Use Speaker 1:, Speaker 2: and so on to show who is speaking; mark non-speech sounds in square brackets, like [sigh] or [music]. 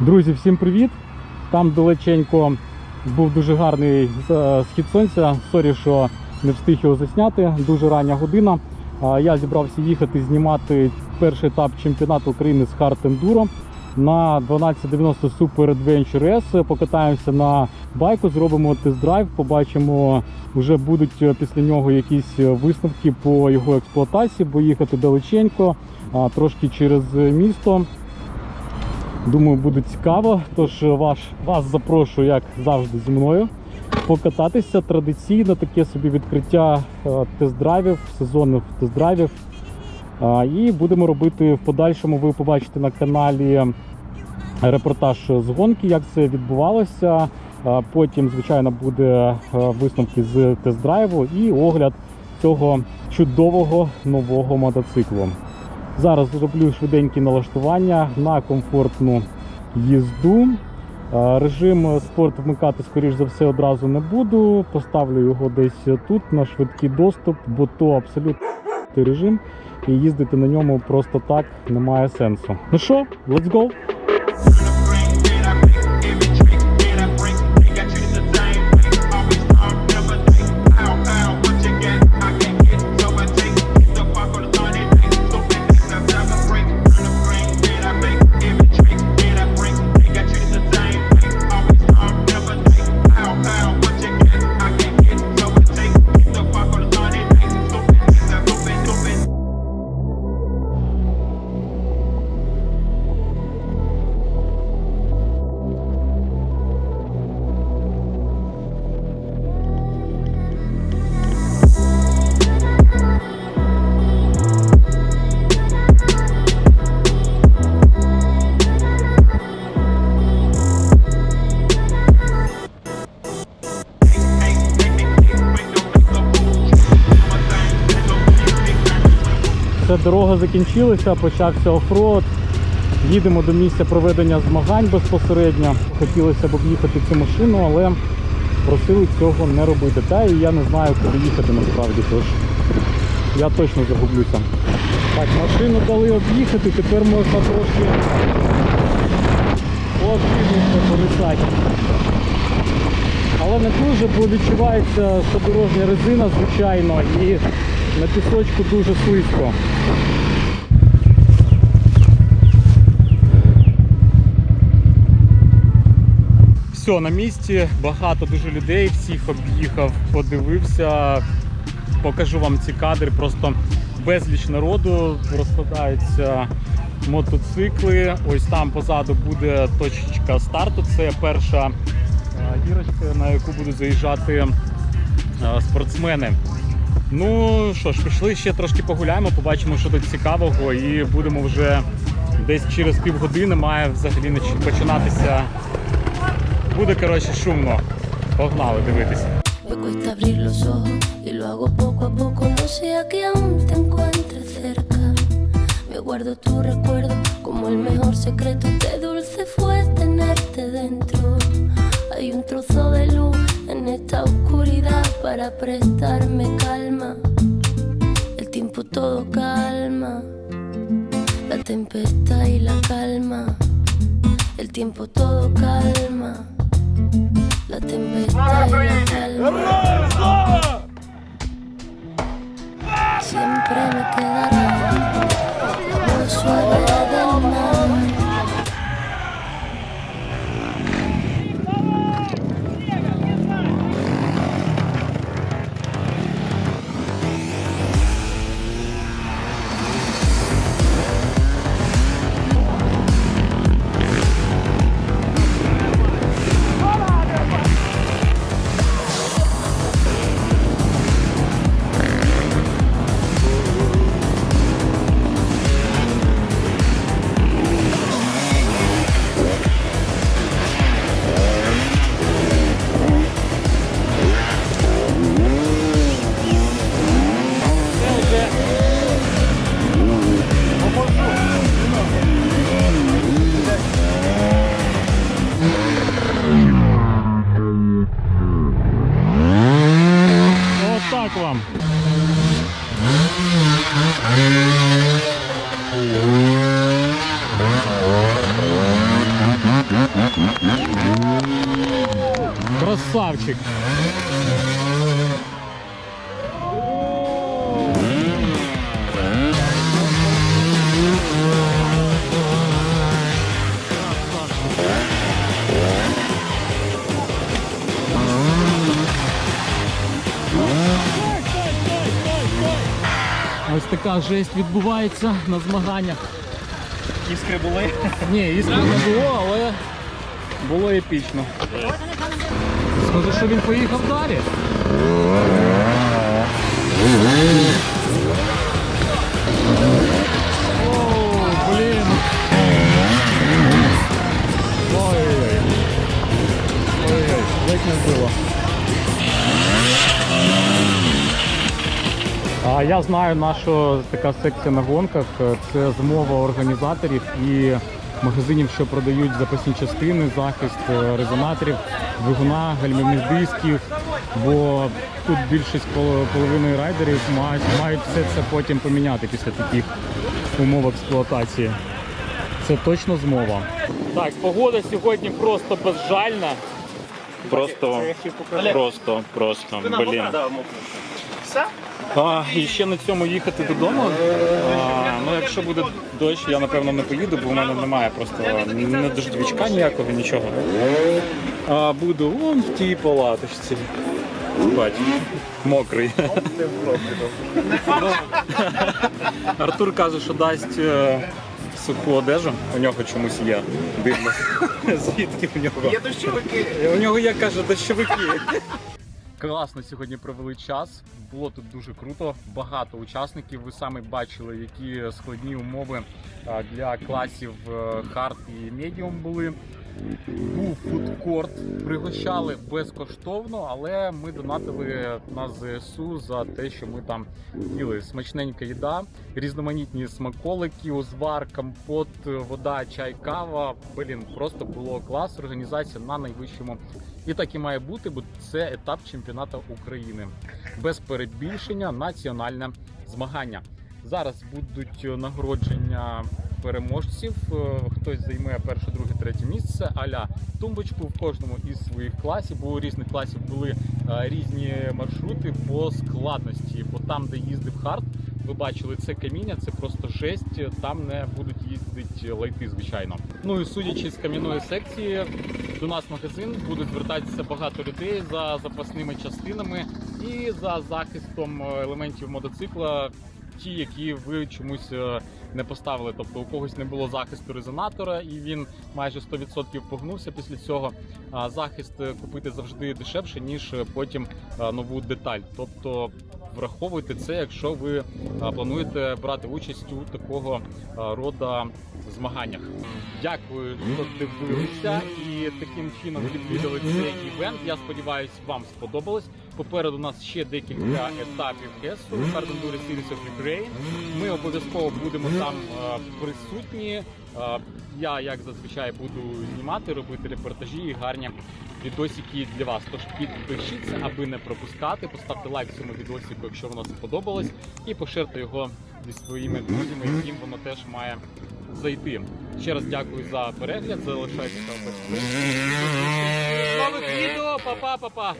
Speaker 1: Друзі, всім привіт! Там далеченько був дуже гарний е, схід сонця. Сорі, що не встиг його засняти. Дуже рання година. Я зібрався їхати знімати перший етап чемпіонату України з хард ендуро на 1290 Super Adventure S. Покатаємося на байку, зробимо тест-драйв, побачимо, вже будуть після нього якісь висновки по його експлуатації, бо їхати далеченько, трошки через місто. Думаю, буде цікаво. Тож ваш, вас запрошую, як завжди, зі мною покататися. Традиційно таке собі відкриття е, тест-драйвів, сезонних тест-драйвів. І будемо робити в подальшому. Ви побачите на каналі репортаж з гонки, як це відбувалося. Потім, звичайно, буде е, висновки з тест-драйву і огляд цього чудового нового мотоциклу. Зараз зроблю швиденькі налаштування на комфортну їзду. Е, Режим спорт вмикати, скоріш за все, одразу не буду. Поставлю його десь тут на швидкий доступ, бо то абсолютно режим. І їздити на ньому просто так немає сенсу. Ну що, let's go! Дорога закінчилася, почався оффроуд. Їдемо до місця проведення змагань безпосередньо. Хотілося б об'їхати цю машину, але просили цього не робити. Та і я не знаю, куди їхати насправді. Тож я точно загублюся. Так, машину дали об'їхати, тепер можна трошки поактивніше полисати. Але не дуже, бо відчувається, що дорожня резина, звичайно, і на пісочку дуже слизько. Все, на місці, багато дуже людей, всіх об'їхав, подивився. Покажу вам ці кадри, просто безліч народу, розкладаються мотоцикли. Ось там позаду буде точечка старту. Це перша е, гірочка, на яку будуть заїжджати е, спортсмени. Ну що ж, пішли ще трошки погуляємо, побачимо, що тут цікавого, і будемо вже десь через півгодини має взагалі починатися. Буде коротше шумно. Погнали дивитися.
Speaker 2: Guardo tu recuerdo como el mejor secreto. Qué dulce fue tenerte dentro. Hay un trozo de luz en esta oscuridad para prestarme calma. El tiempo todo calma. La tempestad y la calma. El tiempo todo calma. La tempestad y la calma. Siempre me quedará
Speaker 1: Красавчик. Ось така жесть відбувається на змаганнях.
Speaker 3: Іскри були.
Speaker 1: Ні, іскри не було, але було епічно. Схоже, що він поїхав далі. О, блін. Ой-ой-ой. Ой-ой, ледь не. А я знаю, наша така секція на гонках це змова організаторів і магазинів, що продають запасні частини, захист е, резонаторів, двигуна, гальмівних дисків. Бо тут більшість половини райдерів мають, мають все це потім поміняти після таких умов експлуатації. Це точно змова. Так, погода сьогодні просто безжальна.
Speaker 4: Просто, просто, просто, блін.
Speaker 1: А, і ще на цьому їхати додому. А, ну, якщо буде дощ, я напевно не поїду, бо в мене немає просто не дождівичка ніякого, нічого. А буду вон в тій палаточці. Бач, мокрий. [laughs] Артур каже, що дасть е, суху одежу. У нього чомусь є. Дивно. [laughs] Звідки в нього?
Speaker 3: Є дощовики.
Speaker 1: У нього є, каже, дощовики. Класно сьогодні провели час. Було тут дуже круто. Багато учасників. Ви самі бачили, які складні умови для класів хард і медіум були. Був фудкорт, пригощали безкоштовно, але ми донатили на ЗСУ за те, що ми там їли. Смачненька їда, різноманітні смаколики, узвар, компот, вода, чай, кава. Блін, просто було клас. Організація на найвищому. І так і має бути, бо це етап чемпіонату України. Без перебільшення національне змагання. Зараз будуть нагородження переможців. Е, Хтось займе перше, друге, третє місце. Аля тумбочку в кожному із своїх класів. Бо у різних класів були е, різні маршрути по складності. Бо там, де їздив хард, ви бачили це каміння, це просто жесть. Там не будуть їздити лайти, звичайно. Ну і судячи з кам'яної секції, до нас магазин будуть звертатися багато людей за запасними частинами і за захистом е, елементів мотоцикла. Ті, які ви чомусь не поставили, тобто у когось не було захисту резонатора, і він майже 100% погнувся після цього. А захист е, купити завжди дешевше, ніж е, потім е, нову деталь. Тобто враховуйте це, якщо ви плануєте брати участь у такого рода змаганнях. Дякую, що дивилися і таким чином відвідали цей івент. Я сподіваюся, вам сподобалось. Попереду у нас ще декілька етапів КЕСу Hard Enduro Series of Ukraine. Ми обов'язково будемо там е, присутні. Е, Я, як зазвичай, буду знімати, робити репортажі і гарні відосики для вас. Тож підпишіться, аби не пропускати. Поставте лайк цьому відосику, якщо воно сподобалось, і поширте його зі своїми друзями, яким воно теж має зайти. Ще раз дякую за перегляд. Залишайтеся безпеці. Нових відео, па-па, па-па!